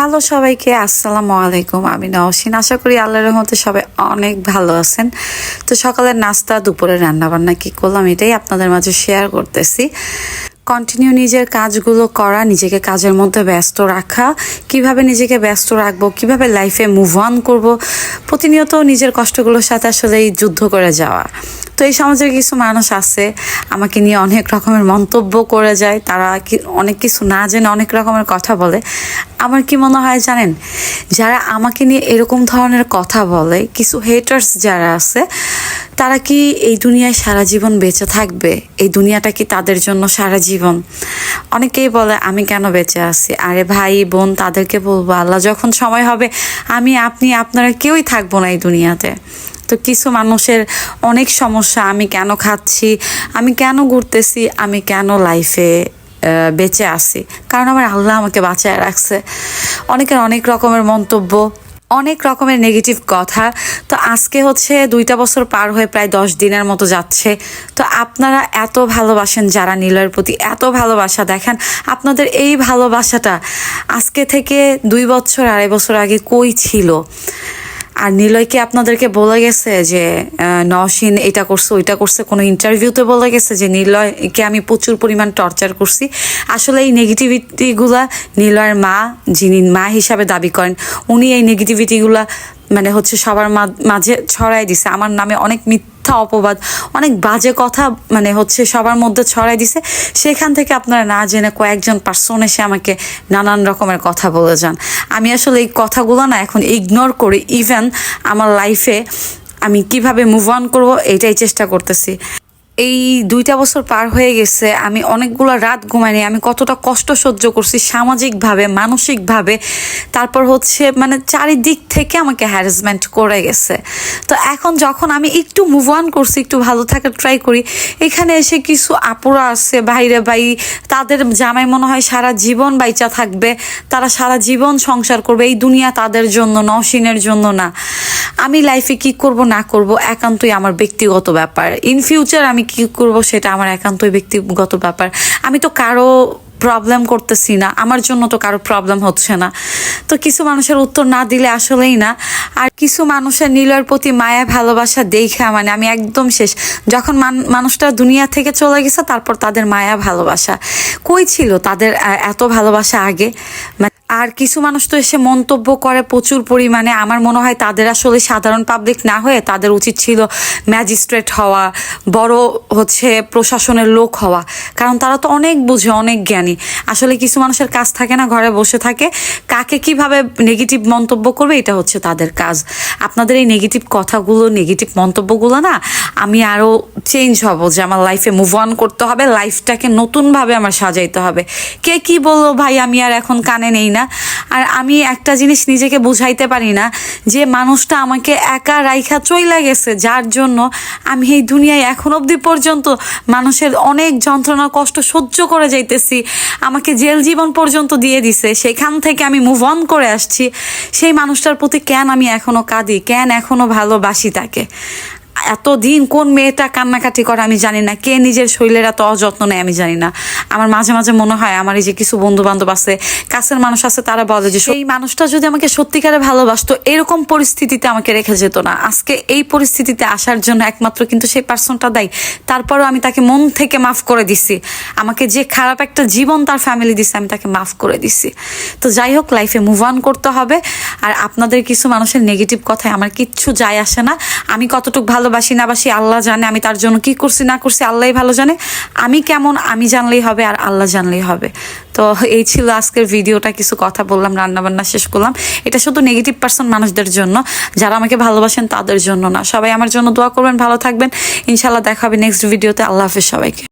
Hello সবাইকে, আসসালামু আলাইকুম। আমি নওশিন। আশা করি আল্লাহ রহমতে সবাই অনেক ভালো আছেন। তো সকালের নাস্তা দুপুরে রান্না বান্না কি করলাম এটাই আপনাদের মাঝে শেয়ার করতেছি। কন্টিনিউ নিজের কাজগুলো করা, নিজেকে কাজের মধ্যে ব্যস্ত রাখা। কীভাবে নিজেকে ব্যস্ত রাখব, কীভাবে লাইফে মুভ অন করব, প্রতিনিয়ত নিজের কষ্টগুলোর সাথে আসলে এই যুদ্ধ করে যাওয়া। তো এই সমাজের কিছু মানুষ আছে, আমাকে নিয়ে অনেক রকমের মন্তব্য করে যায়। তারা অনেক কিছু না জেনে অনেক রকমের কথা বলে। আমার কি মনে হয় জানেন? যারা আমাকে নিয়ে এরকম ধরনের কথা বলে, কিছু হেটার্স যারা আছে, তারা কি এই দুনিয়ায় সারা জীবন বেঁচে থাকবে? এই দুনিয়াটা কি তাদের জন্য সারা জীবন? অনেকেই বলে, আমি কেন বেঁচে আছি? আরে ভাই, বোন, তাদেরকে বলব, আল্লাহ যখন সময় হবে, আমি, আপনি, আপনারা কেউই থাকব না এই দুনিয়াতে। তো কিছু মানুষের অনেক সমস্যা, আমি কেন খাচ্ছি? আমি কেন ঘুরতেছি? আমি কেন লাইফে বেঁচে আছি। কারণ আমার আল্লাহ আমাকে বাঁচায় রাখছে। অনেকের অনেক রকমের মন্তব্য, অনেক রকমের নেগেটিভ কথা। তো আজকে হচ্ছে দুইটা বছর পার হয়ে প্রায় দশ দিনের মতো যাচ্ছে। তো আপনারা এত ভালোবাসেন যারা নীলয়ের প্রতি, এত ভালোবাসা দেখেন। আপনাদের এই ভালোবাসাটা আজকে থেকে দুই বছর, আড়াই বছর আগে কই ছিল? আর নিলয়কে আপনাদেরকে বলে গেছে যে নসীন এটা করছে, ওইটা করছে। কোনো ইন্টারভিউতে বলে গেছে যে, নিলয়কে আমি প্রচুর পরিমাণ টর্চার করছি। আসলে এই নেগেটিভিটিগুলা নিলয়ের মা, যিনি মা হিসাবে দাবি করেন, উনি এই নেগেটিভিটিগুলা মানে হচ্ছে সবার মাঝে ছড়াই দিছে। আমার নামে অনেক মিথ্যা অপবাদ, অনেক বাজে কথা মানে হচ্ছে সবার মধ্যে ছড়াই দিছে। সেখান থেকে আপনারা না জেনে কয়েকজন পার্সন এসে আমাকে নানান রকমের কথা বলে যান। আমি আসলে এই কথাগুলো না এখন ইগনোর করি। ইভেন আমার লাইফে আমি কীভাবে মুভ অন করব, এটাই চেষ্টা করতেছি। এই দুইটা বছর পার হয়ে গেছে, আমি অনেকগুলো রাত ঘুমাইনি আমি কতটা কষ্ট সহ্য করছি সামাজিকভাবে, মানসিকভাবে। তারপর হচ্ছে মানে চারিদিক থেকে আমাকে হ্যারাসমেন্ট করে গেছে। তো এখন যখন আমি একটু মুভ অন করছি, একটু ভালো থাকার ট্রাই করি, এখানে এসে কিছু আপুরা আছে বাইরে বাই তাদের জামাই মনে হয় সারা জীবন বাইচা থাকবে, তারা সারা জীবন সংসার করবে, এই দুনিয়া তাদের জন্য নসিনের জন্য না। আমি লাইফে কি করব, না করব, একান্তই আমার ব্যক্তিগত ব্যাপার। ইন ফিউচার আমি কি করব সেটা আমার একান্তই ব্যক্তিগত ব্যাপার। আমি তো কারও প্রবলেম করতেছি না, আমার জন্য তো কারও প্রবলেম হচ্ছে না। তো কিছু মানুষের উত্তর না দিলে আসলেই না। আর কিছু মানুষের নীলয়ের প্রতি মায়া, ভালোবাসা দেখা মানে আমি একদম শেষ। যখন মান- মানুষটা দুনিয়া থেকে চলে গেছে, তারপর তাদের মায়া, ভালোবাসা। কই ছিল তাদের এত ভালোবাসা আগে? আর কিছু মানুষ তো এসে মন্তব্য করে প্রচুর পরিমাণে। আমার মনে হয় তাদের আসলে সাধারণ পাবলিক না হয়ে তাদের উচিত ছিল ম্যাজিস্ট্রেট হওয়া, বড় হচ্ছে প্রশাসনের লোক হওয়া। কারণ তারা তো অনেক বুঝে, অনেক জ্ঞানী। আসলে কিছু মানুষের কাজ থাকে না, ঘরে বসে থাকে। কাকে কীভাবে নেগেটিভ মন্তব্য করবে এটা হচ্ছে তাদের কাজ। আপনাদের এই নেগেটিভ কথাগুলো নেগেটিভ মন্তব্যগুলো না আমি আরও চেঞ্জ হব যে আমার লাইফে মুভ অন করতে হবে লাইফটাকে নতুনভাবে আমার সাজাইতে হবে। কে কি বলল ভাই, আমি আর এখন কানে নেই না। আর আমি একটা জিনিস নিজেকে বুঝাইতে পারি না, যে মানুষটা আমাকে একা রাইখা চইলা গেছে, যার জন্য আমি এই দুনিয়ায় এখন অবধি পর্যন্ত মানুষের অনেক যন্ত্রণা, কষ্ট সহ্য করে যাইতেছি। আমাকে জেল জীবন পর্যন্ত দিয়ে দিছে, সেখান থেকে আমি মুভ অন করে আসছি। সেই মানুষটার প্রতি কেন আমি এখনও কাঁদি, কেন এখনও ভালোবাসি তাকে? এতদিন কোন মেয়েটা কান্নাকাটি করে আমি জানি না। কে নিজের শরীরের এত অযত্ন নেয় আমি জানি না। আমার মাঝে মাঝে মনে হয় আমার এই যে কিছু বন্ধু বান্ধব আছে, কাছের মানুষ আছে, তারা বলে যে সেই মানুষটা যদি আমাকে সত্যিকারে ভালোবাসতো, এরকম পরিস্থিতিতে আমাকে রেখে যেত না। আজকে এই পরিস্থিতিতে আসার জন্য একমাত্র কিন্তু সেই পার্সনটা দেয়। তারপরও আমি তাকে মন থেকে মাফ করে দিছি। আমাকে যে খারাপ একটা জীবন তার ফ্যামিলি দিছে, আমি তাকে মাফ করে দিছি। তো যাই হোক লাইফে মুভ অন করতে হবে। আর আপনাদের কিছু মানুষের নেগেটিভ কথায় আমার কিচ্ছু যায় আসে না। আমি কতটুকু ভালোবাসি, না বাসি আল্লাহ জানে আমি তার জন্য কি করছি, না করছি আল্লাহ ভালো জানে। আমি কেমন, আমি জানলেই হবে আর আল্লাহ জানলেই হবে। তো এই ছিল আজকের ভিডিওটা, কিছু কথা বললাম, রান্নাবান্না শেষ করলাম। এটা শুধু নেগেটিভ পার্সন মানুষদের জন্য, যারা আমাকে ভালোবাসেন তাদের জন্য না। সবাই আমার জন্য দোয়া করবেন, ভালো থাকবেন। ইনশাল্লাহ দেখা হবে নেক্সট ভিডিওতে আল্লাহ হাফেজ সবাইকে।